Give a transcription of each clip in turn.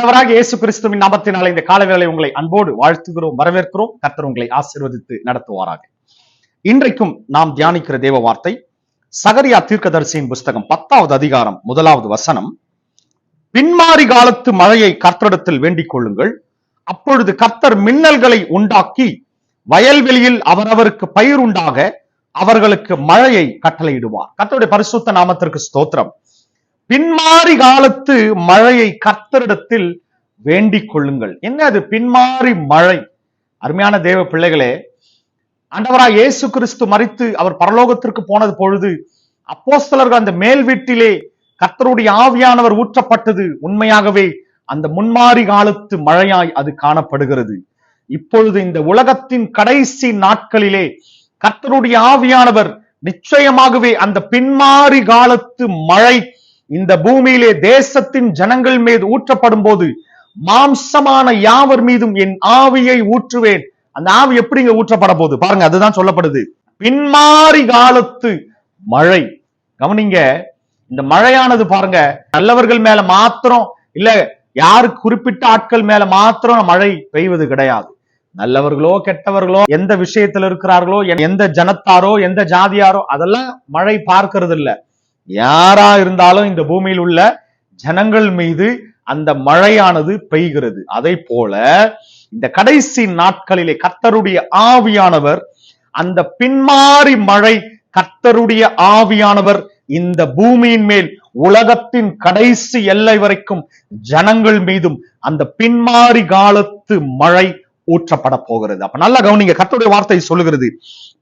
ஆண்டவராக இயேசு கிறிஸ்துவின் நாமத்தினால இந்த காலவேளை உங்களை அன்போடு வாழ்த்துகிறோம் வரவேற்கிறோம். கர்த்தர் உங்களை ஆசீர்வதித்து நடத்துவாராக. இன்றைக்கும் நாம் தியானிக்கிற தேவ வார்த்தை சகரியா தீர்க்கதரிசியின் புஸ்தகம் பத்தாவது அதிகாரம் முதலாவது வசனம். பின்மாறி காலத்து மழையை கர்த்தரிடத்தில் வேண்டிக் கொள்ளுங்கள். அப்பொழுது கர்த்தர் மின்னல்களை உண்டாக்கி வயல்வெளியில் அவரவருக்கு பயிர் உண்டாக அவர்களுக்கு மழையை கட்டளையிடுவார். கர்த்தருடைய பரிசுத்த நாமத்திற்கு ஸ்தோத்திரம். பின்மாறி காலத்து மழையை கர்த்தரிடத்தில் வேண்டிக் கொள்ளுங்கள். என்ன அது? பின்மாறி மழை. அருமையான தேவ பிள்ளைகளே அண்டவராய் இயேசு கிறிஸ்து மறித்து அவர் பரலோகத்திற்கு போனது பொழுது அப்போஸ்தலர்கள் அந்த மேல் வீட்டிலே கர்த்தருடைய ஆவியானவர் ஊற்றப்பட்டது. உண்மையாகவே அந்த முன்மாறி காலத்து மழையாய் அது காணப்படுகிறது. இப்பொழுது இந்த உலகத்தின் கடைசி நாட்களிலே கர்த்தருடைய ஆவியானவர் நிச்சயமாகவே அந்த பின்மாறி காலத்து மழை இந்த பூமியிலே தேசத்தின் ஜனங்கள் மீது ஊற்றப்படும் போது மாம்சமான யாவர் மீதும் என் ஆவியை ஊற்றுவேன். அந்த ஆவி எப்படிங்க ஊற்றப்பட போகுது? பாருங்க அதுதான் சொல்லப்படுது. பின்மாறி காலத்து மழை. கவனிங்க இந்த மழையானது பாருங்க நல்லவர்கள் மேல மாத்திரம் இல்ல யாரு குறிப்பிட்ட ஆட்கள் மேல மாத்திரம் மழை பெய்வது கிடையாது. நல்லவர்களோ கெட்டவர்களோ எந்த விஷயத்துல இருக்கிறார்களோ எந்த ஜனத்தாரோ எந்த ஜாதியாரோ அதெல்லாம் மழை பார்க்கறது இல்லை யாரா இருந்தாலும் இந்த பூமியில் உள்ள ஜனங்கள் மீது அந்த மழையானது பெய்கிறது. அதை போல இந்த கடைசி நாட்களிலே கர்த்தருடைய ஆவியானவர் அந்த பின்மாறி மழை கர்த்தருடைய ஆவியானவர் இந்த பூமியின் மேல் உலகத்தின் கடைசி எல்லை வரைக்கும் ஜனங்கள் மீதும் அந்த பின்மாறி காலத்து மழை ஊற்றப்பட போகிறது. அப்ப நல்லா கவனிங்க கர்த்தருடைய வார்த்தை சொல்லுகிறது.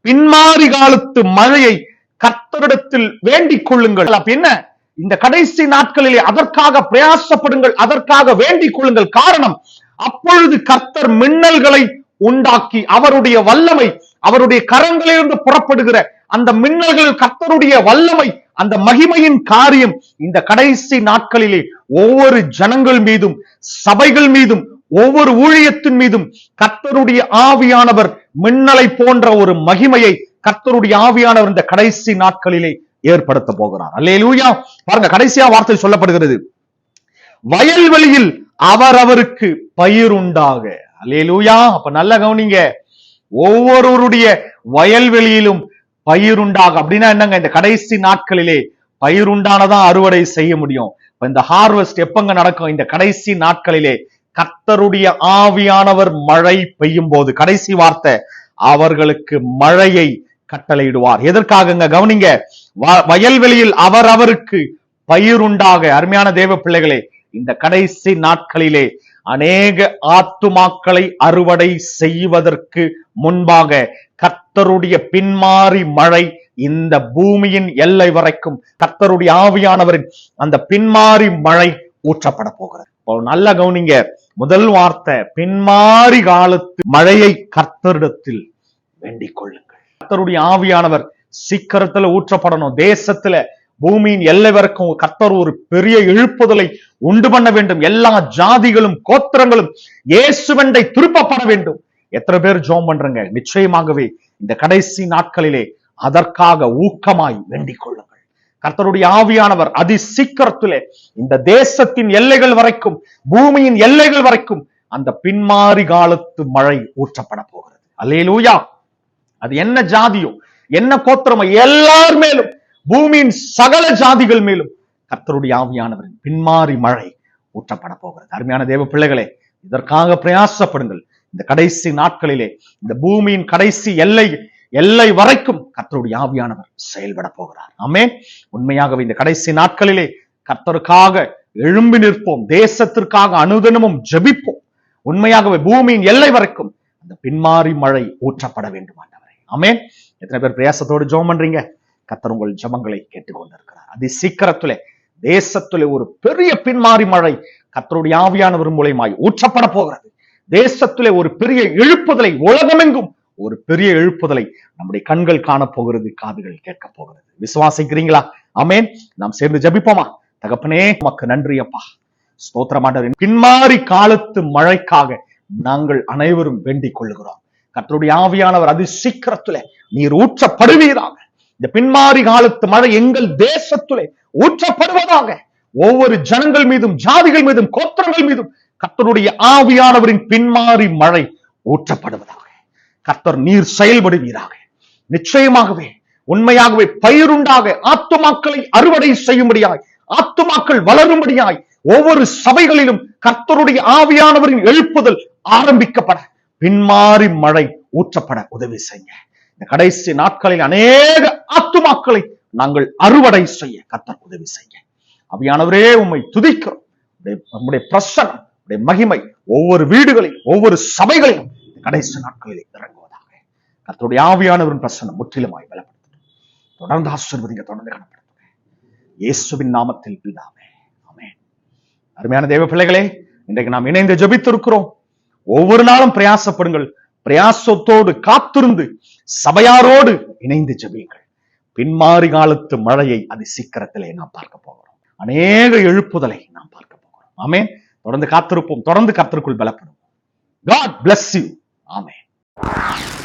பின்மாறி காலத்து மழையை கர்த்தரிடத்தில் வேண்டிக் கொள்ளுங்கள் என்ன? இந்த கடைசி நாட்களிலே அதற்காக பிரயாசப்படுங்கள் அதற்காக வேண்டிக் கொள்ளுங்கள் காரணம் அப்பொழுது கர்த்தர் மின்னல்களை உண்டாக்கி அவருடைய வல்லமை அவருடைய கரங்களிலிருந்து புறப்படுகிற அந்த மின்னல்கள் கர்த்தருடைய வல்லமை அந்த மகிமையின் காரியம் இந்த கடைசி நாட்களிலே ஒவ்வொரு ஜனங்கள் மீதும் சபைகள் மீதும் ஒவ்வொரு ஊழியத்தின் மீதும் கர்த்தருடைய ஆவியானவர் மின்னலை போன்ற ஒரு மகிமையை கர்த்தருடைய ஆவியானவர் இந்த கடைசி நாட்களிலே ஏற்படுத்த போகிறார். அல்லேலூயா. பாருங்க கடைசியா வார்த்தை சொல்லப்படுகிறது. வயல்வெளியில் அவரவருக்கு பயிர் உண்டாக அல்லேலூயா. அப்ப நல்ல கவனிங்க. ஒவ்வொருவருடைய வயல்வெளியிலும் பயிர் உண்டாக அப்படின்னா என்னங்க? இந்த கடைசி நாட்களிலே பயிர் உண்டானதான் அறுவடை செய்ய முடியும். இந்த ஹார்வெஸ்ட் எப்பங்க நடக்கும்? இந்த கடைசி நாட்களிலே கர்த்தருடைய ஆவியானவர் மழை பெய்யும் போது கடைசி வார்த்தை அவர்களுக்கு மழையை கட்டளையிடுவார். எதற்காகங்க? கவனிங்க வயல்வெளியில் அவர் அவருக்கு பயிருண்டாக. அருமையான தேவ பிள்ளைகளே இந்த கடைசி நாட்களிலே அநேக ஆத்துமாக்களை அறுவடை செய்வதற்கு முன்பாக கர்த்தருடைய பின்மாறி மழை இந்த பூமியின் எல்லை வரைக்கும் கர்த்தருடைய ஆவியானவரின் அந்த பின்மாறி மழை ஊற்றப்பட போகிறது. நல்ல கவனிங்க முதல் வார்த்தை பின்மாறி காலத்து மழையை கர்த்தரிடத்தில் வேண்டிக் கொள்ளுங்க கர்த்தருடைய ஆவியானவர் சீக்கிரத்துல ஊற்றப்படணும். தேசத்துல பூமியின் எல்லை வரைக்கும் கர்த்தர் ஒரு பெரிய எழுப்புதலை உண்டு பண்ண வேண்டும். எல்லா ஜாதிகளும் கோத்திரங்களும் இயேசுவண்டை திருப்பப்பட வேண்டும். எத்தனை பேர் ஜோம் பண்றங்க? நிச்சயமாகவே இந்த கடைசி நாட்களிலே அதற்காக ஊக்கமாய் வேண்டிக் கொள்ளுங்கள். கர்த்தருடைய ஆவியானவர் அதி சீக்கிரத்திலே இந்த தேசத்தின் எல்லைகள் வரைக்கும் பூமியின் எல்லைகள் வரைக்கும் அந்த பின்மாறி காலத்து மழை ஊற்றப்பட போகிறது. அல்லேலூயா! அது என்ன ஜாதியோ என்ன கோத்திரமோ எல்லார் மேலும் பூமியின் சகல ஜாதிகள் மேலும் கர்த்தருடைய ஆவியானவரின் பின்மாறி மழை ஊற்றப்பட போகிறது. அருமையான தேவ பிள்ளைகளே இதற்காக பிரயாசப்படுங்கள். இந்த கடைசி நாட்களிலே இந்த பூமியின் கடைசி எல்லை எல்லை வரைக்கும் கர்த்தருடைய ஆவியானவர் செயல்பட போகிறார். ஆமே உண்மையாகவே இந்த கடைசி நாட்களிலே கர்த்தருக்காக எழும்பி நிற்போம். தேசத்திற்காக அனுதினமும் ஜெபிப்போம். உண்மையாகவே பூமியின் எல்லை வரைக்கும் அந்த பின்மாறி மழை ஊற்றப்பட வேண்டும் ஆமே எத்தனை பேர் பிரயாசத்தோடு ஜெபம் பண்றீங்க? கத்தர் உங்கள் ஜபங்களை கேட்டுக்கொண்டிருக்கிறார். அதி சீக்கிரத்துல தேசத்துல ஒரு பெரிய பின்மாறி மழை கத்தருடைய ஆவியானவர் மூலயமாய் ஊற்றப்பட போகிறது. தேசத்திலே ஒரு பெரிய எழுப்புதலை உலகமெங்கும் ஒரு பெரிய எழுப்புதலை நம்முடைய கண்கள் காண போகிறது காதுகள் கேட்க போகிறது. விசுவாசிக்கிறீங்களா? அமேன் நாம் சேர்ந்து ஜபிப்போமா? தகப்பனே உமக்கு நன்றி அப்பா. ஸ்தோத்திரமாண்டவரின் பின்மாறி காலத்து மழைக்காக நாங்கள் அனைவரும் வேண்டிக் கொள்ளுகிறோம். கர்த்தருடைய ஆவியானவர் அது சீக்கிரத்துல நீர் ஊற்றப்படுவீராக. இந்த பின்மாறி காலத்து மழை எங்கள் தேசத்திலே ஊற்றப்படுவதாக. ஒவ்வொரு ஜனங்கள் மீதும் ஜாதிகள் மீதும் கோத்திரங்கள் மீதும் கர்த்தருடைய ஆவியானவரின் பின்மாறி மழை ஊற்றப்படுவதாக. கர்த்தர் நீர் செயல்படுவீராக. நிச்சயமாகவே உண்மையாகவே பயிருண்டாக ஆத்துமாக்களை அறுவடை செய்யும்படியாய் ஆத்துமாக்கள் வளரும்படியாய் ஒவ்வொரு சபைகளிலும் கர்த்தருடைய ஆவியானவரின் எழுப்புதல் ஆரம்பிக்கப்பட. பின்மாறி மழை ஊற்றப்பட உதவி செய்ய இந்த கடைசி நாட்களில் அநேக ஆத்துமாக்களை நாங்கள் அறுவடை செய்ய கத்தர் உதவி செய்ய அவையானவரே உம்மை துதிக்கிறோம். நம்முடைய பிரசனம் உடைய மகிமை ஒவ்வொரு வீடுகளில் ஒவ்வொரு சபைகளிலும் கடைசி நாட்களில் இறங்குவதாக. கத்தருடைய ஆவியானவரின் பிரசனம் முற்றிலுமாய் பலப்படுத்தும் தொடர்ந்து ஆசிர்வதிங்க தொடர்ந்து கனப்படுத்துங்க. இயேசுவின் நாமத்தில் பிதாமே அருமையான தேவ பிள்ளைகளே இன்றைக்கு நாம் இணைந்து ஜபித்திருக்கிறோம். ஒவ்வொரு நாளும் பிரயாசப்படுங்கள். பிரயாசத்தோடு காத்திருந்து சபையாரோடு இணைந்து ஜபியுங்கள். பின்மாறி காலத்து மழையை அது சீக்கிரத்திலே நாம் பார்க்க போகிறோம். அநேக எழுப்புதலை நாம் பார்க்க போகிறோம். ஆமே தொடர்ந்து காத்திருப்போம். தொடர்ந்து கர்த்தருக்குள் பலப்படுவோம். God bless you. ஆமென்.